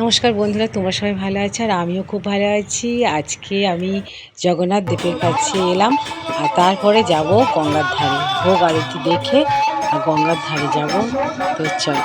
নমস্কার বন্ধুরা, তোমার সবাই ভালো আছে আর আমিও খুব ভালো আছি। আজকে আমি জগন্নাথ দেবের কাছে এলাম আর তারপরে যাব গঙ্গার ধারে। ভোগ আরতি দেখে আর গঙ্গার ধারে যাব। তো চলো।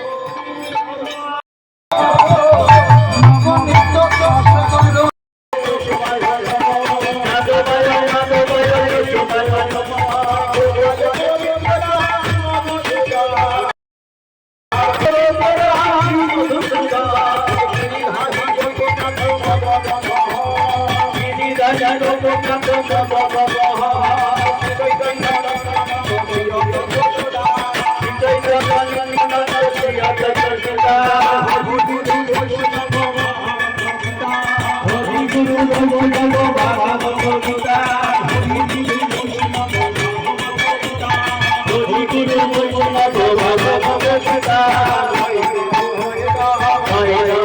আপন আপন আপন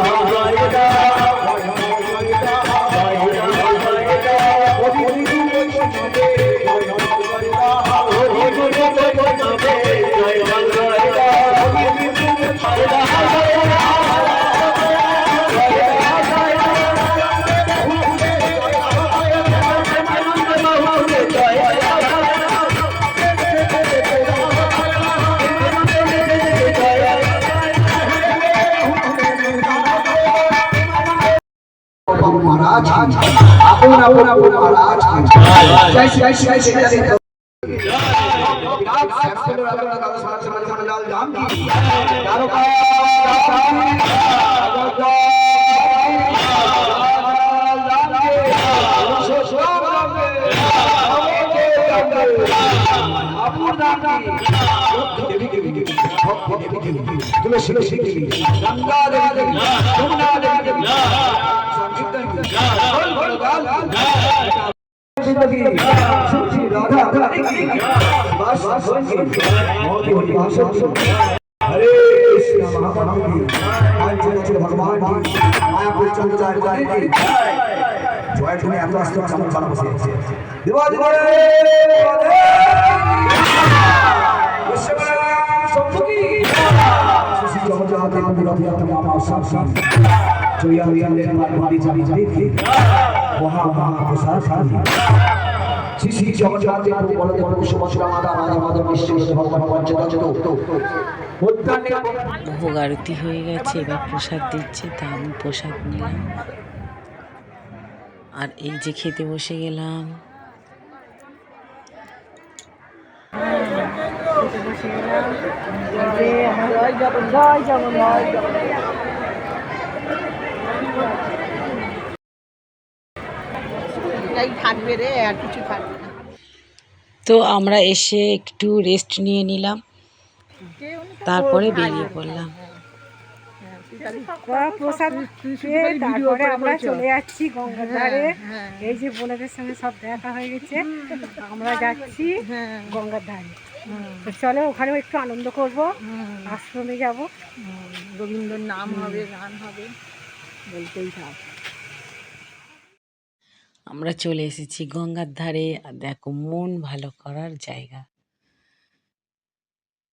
महाराज की अपना अपना महाराज की जय जय जय जय देवी देवी देवी तुलसी देवी गंगा देवी देवी यमुना देवी देवी হরে শ্রী মহাপ্রভু আজ চলেছে আমার সব সব পঞ্চতত্ত্ব উদ্যানে ভোগ আরতি হয়ে গেছে, এবার প্রসাদ দিচ্ছে, তা আমি প্রসাদ নিলাম। আর এই যে খেতে বসে গেলাম। এটাই রে আর কিছু থাকবে না। তো আমরা এসে একটু রেস্ট নিয়ে নিলাম। তারপরে বেরিয়ে পড়লাম। ওরা প্রসাদ তারপরে আমরা চলে যাচ্ছি গঙ্গার ধারে এই যে বোনেদের সঙ্গে সব দেখা হয়ে গেছে। আমরা যাচ্ছি গঙ্গার ধারে তো চলো ওখানেও একটু আনন্দ করব। আশ্রমে যাব। রবীন্দ্রর নাম হবে গান হবে বলতেই থাক। আমরা চলে এসেছি গঙ্গার ধারে। আর দেখো, মন ভালো করার জায়গা।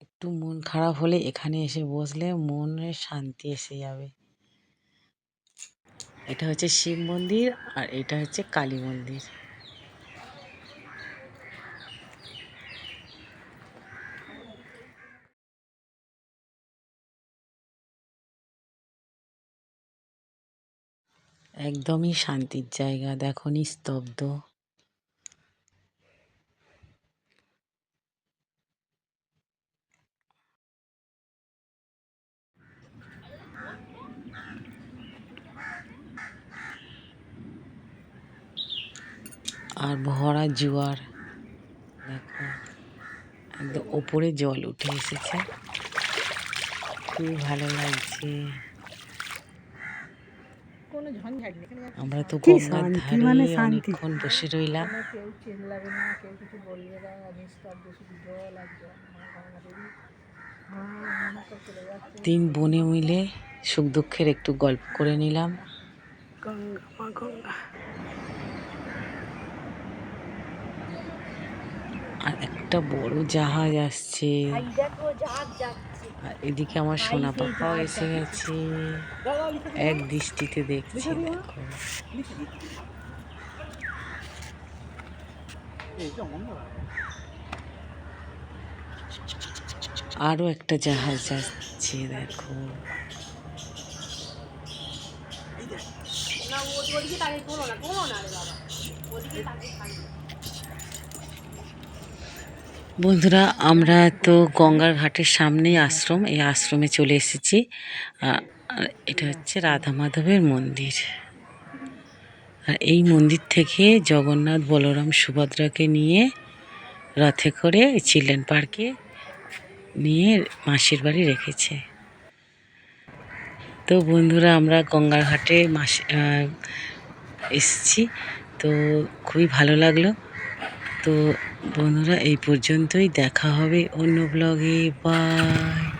একটু মন খারাপ হলে এখানে এসে বসলে মনে শান্তি এসে যাবে। এটা হচ্ছে শিব মন্দির আর এটা হচ্ছে কালী মন্দির। একদমই শান্তির জায়গা, দেখো নিস্তব্ধ। আর ভরা জোয়ার, দেখো, একদম ওপরে জল উঠে এসেছে। খুব ভালো লাগছে। আমরা তো গঙ্গার ধারে মানে শান্তি। অনেকক্ষণ বসে রইলাম। কেউ চিল্লাবে না কেউ কিছু বলবে না নিস্তব্ধ শুধু জল আর জল। তিন বনে মিলে সুখ দুঃখের একটু গল্প করে নিলাম। গঙ্গা গঙ্গা। আর একটা বড় জাহাজ আসছে। আর এদিকে আমার সোনা পাপাও এসে গেছে। এক দৃষ্টিতে দেখছি, দেখো। আরও একটা জাহাজ যাচ্ছে, দেখো। বন্ধুরা, আমরা তো গঙ্গার ঘাটের সামনেই আশ্রম। এই আশ্রমে চলে এসেছি। এটা হচ্ছে রাধা মাধবের মন্দির। আর এই মন্দির থেকে জগন্নাথ বলরাম সুভদ্রাকে নিয়ে রথে করে চিলড্রেন পার্কে নিয়ে মাসির বাড়ি রেখেছে। তো বন্ধুরা, আমরা গঙ্গার ঘাটে মাসি এসেছি। তো খুবই ভালো লাগল। তো বন্ধুরা এই পর্যন্তই। দেখা হবে অন্য ব্লগে বাই